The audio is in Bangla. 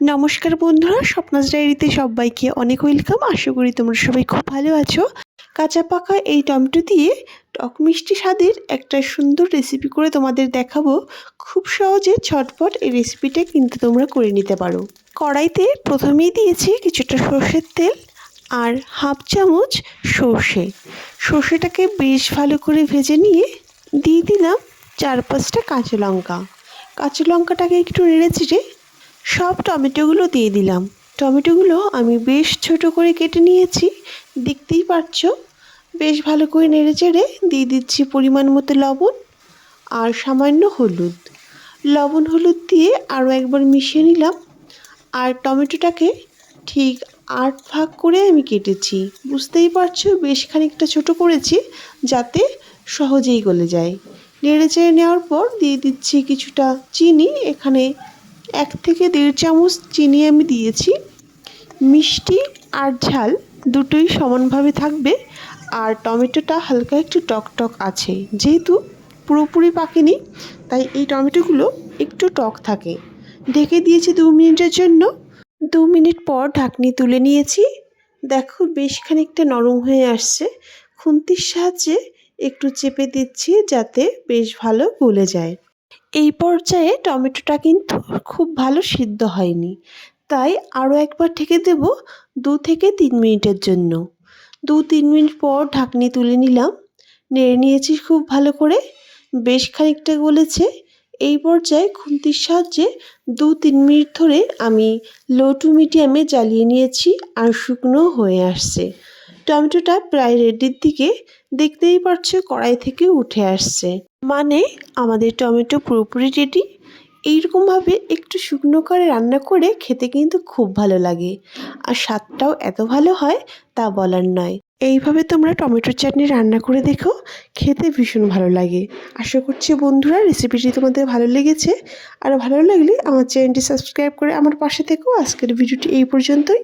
নমস্কার বন্ধুরা স্বপ্নাজ ডায়েরিতে সবাইকে অনেক ওয়েলকাম আশা করি তোমরা সবাই খুব ভালো আছো। কাঁচা পাকা এই টমেটো দিয়ে টক মিষ্টি স্বাদের একটা সুন্দর রেসিপি করে তোমাদের দেখাবো। খুব সহজে ছটপট এই রেসিপিটা কিন্তু তোমরা করে নিতে পারো। কড়াইতে প্রথমেই দিয়েছি কিছুটা সর্ষের তেল আর হাফ চামচ সর্ষে। সর্ষেটাকে বেশ ভালো করে ভেজে নিয়ে দিয়ে দিলাম চার পাঁচটা কাঁচা লঙ্কা। কাঁচা লঙ্কাটাকে একটু নেড়ে চেড়ে সব টমেটোগুলো দিয়ে দিলাম। টমেটোগুলো আমি বেশ ছোট করে কেটে নিয়েছি। দেখতেই পাচ্ছ, বেশ ভালো করে নেড়ে চেড়ে দিয়ে দিচ্ছি পরিমাণ মতো লবণ আর সামান্য হলুদ। লবণ হলুদ দিয়ে আরও একবার মিশিয়ে নিলাম আর টমেটোটাকে ঠিক আট ভাগ করে আমি কেটেছি। বুঝতেই পারছ, বেশ খানিকটা ছোট করেছি যাতে সহজেই গলে যায়। নেড়ে চেড়ে নেওয়ার পর দিয়ে দিচ্ছি কিছুটা চিনি, এখানে এক থেকে দেড় চামচ চিনি আমি দিয়েছি। মিষ্টি আর ঝাল দুটোই সমানভাবে থাকবে। আর টমেটোটা হালকা একটু টক টক আছে। যেহেতু পুরোপুরি পাকেনি, তাই এই টমেটোগুলো একটু টক থাকে। ঢেকে দিয়েছি দু মিনিটের জন্য। দু মিনিট পর ঢাকনি তুলে নিয়েছি। দেখো বেশ খানিকটা নরম হয়ে আসছে। খুন্তির সাহায্যে একটু চেপে দিচ্ছি যাতে বেশ ভালো গলে যায়। এই পর্যায়ে টমেটোটা কিন্তু খুব ভালো সিদ্ধ হয়নি। তাই আরও একবার ঢেকে দেব দু থেকে তিন মিনিটের জন্য। দু তিন মিনিট পর ঢাকনি তুলে নিলাম। নেড়ে নিয়েছি খুব ভালো করে। বেশ খানিকটা গলেছে। এই পর্যায়ে খুন্তির সাহায্যে দু তিন মিনিট ধরে আমি লো টু মিডিয়ামে জ্বালিয়ে নিয়েছি আর শুকনো হয়ে আসছে। টমেটোটা প্রায় রেডির দিকে। দেখতেই পারছ কড়াই থেকে উঠে আসছে। মানে আমাদের টমেটো পুরোপুরি রেডি এইরকমভাবে একটু শুকনো করে রান্না করে খেতে কিন্তু খুব ভালো লাগে। আর স্বাদটাও এত ভালো হয় তা বলার নয়। এইভাবে তোমরা টমেটোর চাটনি রান্না করে দেখো, খেতে ভীষণ ভালো লাগে। আশা করছি বন্ধুরা রেসিপিটি তোমাদের ভালো লেগেছে। আর ভালো লাগলে আমার চ্যানেলটি সাবস্ক্রাইব করে আমার পাশে থেকো। আজকের ভিডিওটি এই পর্যন্তই।